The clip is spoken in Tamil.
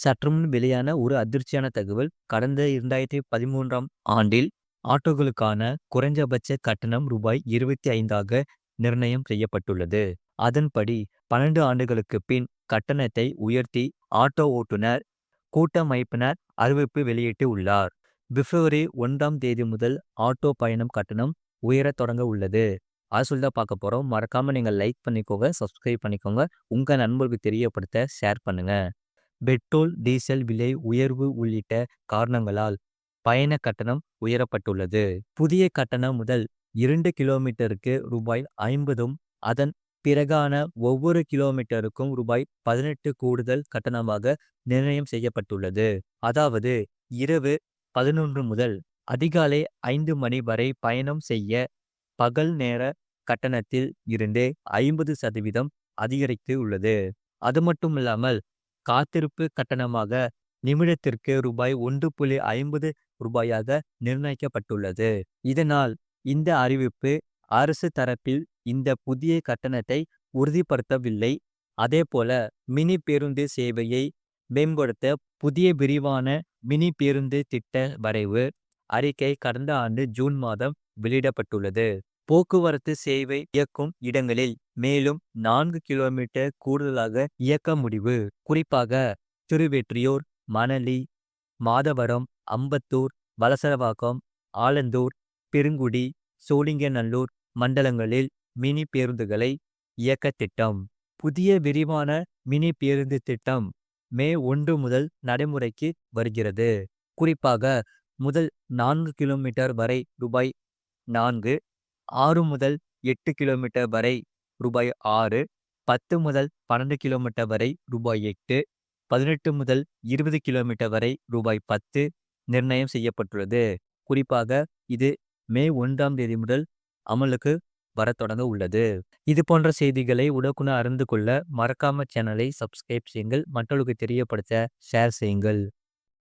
சற்றுமுன் வெளியான ஒரு அதிர்ச்சியான தகவல் கடந்த இரண்டாயிரத்தி பதிமூன்றாம் ஆண்டில் ஆட்டோக்களுக்கான குறைஞ்சபட்ச கட்டணம் ரூபாய் இருபத்தி ஐந்தாக நிர்ணயம் செய்யப்பட்டுள்ளது. அதன்படி பன்னெண்டு ஆண்டுகளுக்கு பின் கட்டணத்தை உயர்த்தி ஆட்டோ ஓட்டுநர் கூட்டமைப்பினர் அறிவிப்பு வெளியிட்டு உள்ளார். பிப்ரவரி ஒன்றாம் தேதி முதல் ஆட்டோ பயணம் கட்டணம் உயரத் தொடங்க உள்ளது. அது சொல்லி தான் பார்க்க போகிறோம் மறக்காமல் நீங்கள் லைக் பண்ணிக்கோங்க சப்ஸ்கிரைப் பண்ணிக்கோங்க. உங்கள் நண்பர்களுக்கு தெரியப்படுத்த ஷேர் பண்ணுங்க. பெட்ரோல் டீசல் விலை உயர்வு உள்ளிட்ட காரணங்களால் பயண கட்டணம் உயரப்பட்டுள்ளது. புதிய கட்டணம் முதல் இரண்டு கிலோமீட்டருக்கு ரூபாய் ஐம்பதும் அதன் பிறகான ஒவ்வொரு கிலோமீட்டருக்கும் ரூபாய் பதினெட்டு கூடுதல் கட்டணமாக நிர்ணயம் செய்யப்பட்டுள்ளது. அதாவது இரவு பதினொன்று முதல் அதிகாலை ஐந்து மணி வரை பயணம் செய்ய பகல் நேர கட்டணத்தில் இருந்து ஐம்பது சதவீதம் அதிகரித்து உள்ளது. அது மட்டுமில்லாமல் காத்திருப்பு கட்டணமாக நிமிடத்திற்கு ரூபாய் ஒன்று புள்ளி ஐம்பது ரூபாயாக நிர்ணயிக்கப்பட்டுள்ளது. இதனால் இந்த அறிவிப்பு அரசு தரப்பில் இந்த புதிய கட்டணத்தை உறுதிப்படுத்தவில்லை. அதேபோல மினி பேருந்து சேவையை மேம்படுத்த புதிய விரிவான மினி பேருந்து திட்ட வரைவு அறிக்கை கடந்த ஆண்டு ஜூன் மாதம் வெளியிடப்பட்டுள்ளது. போக்குவரத்து சேவை இயக்கும் இடங்களில் மேலும் நான்கு கிலோமீட்டர் கூடுதலாக இயக்க முடிவு. குறிப்பாக திருவெற்றியூர் மணலி மாதவரம் அம்பத்தூர் வலசரவாக்கம் ஆலந்தூர் பெருங்குடி சோழிங்கநல்லூர் மண்டலங்களில் மினி பேருந்துகளை இயக்க திட்டம். புதிய விரிவான மினி பேருந்து திட்டம் மே ஒன்று முதல் நடைமுறைக்கு வருகிறது. குறிப்பாக முதல் நான்கு கிலோமீட்டர் வரை ரூபாய் நான்கு ஆறு முதல் எட்டு கிலோமீட்டர் வரை ரூபாய் ஆறு பத்து முதல் பன்னெண்டு கிலோமீட்டர் வரை ரூபாய் எட்டு பதினெட்டு முதல் இருபது கிலோமீட்டர் வரை ரூபாய் பத்து நிர்ணயம் செய்யப்பட்டுள்ளது. குறிப்பாக இது மே ஒன்றாம் தேதி முதல் அமலுக்கு வரத் தொடங்க உள்ளது. இது போன்ற செய்திகளை உடக்குன அறிந்து கொள்ள மறக்காம சேனலை சப்ஸ்கிரைப் செய்யுங்கள். மற்றவர்களுக்கு தெரியப்படுத்த ஷேர் செய்யுங்கள்.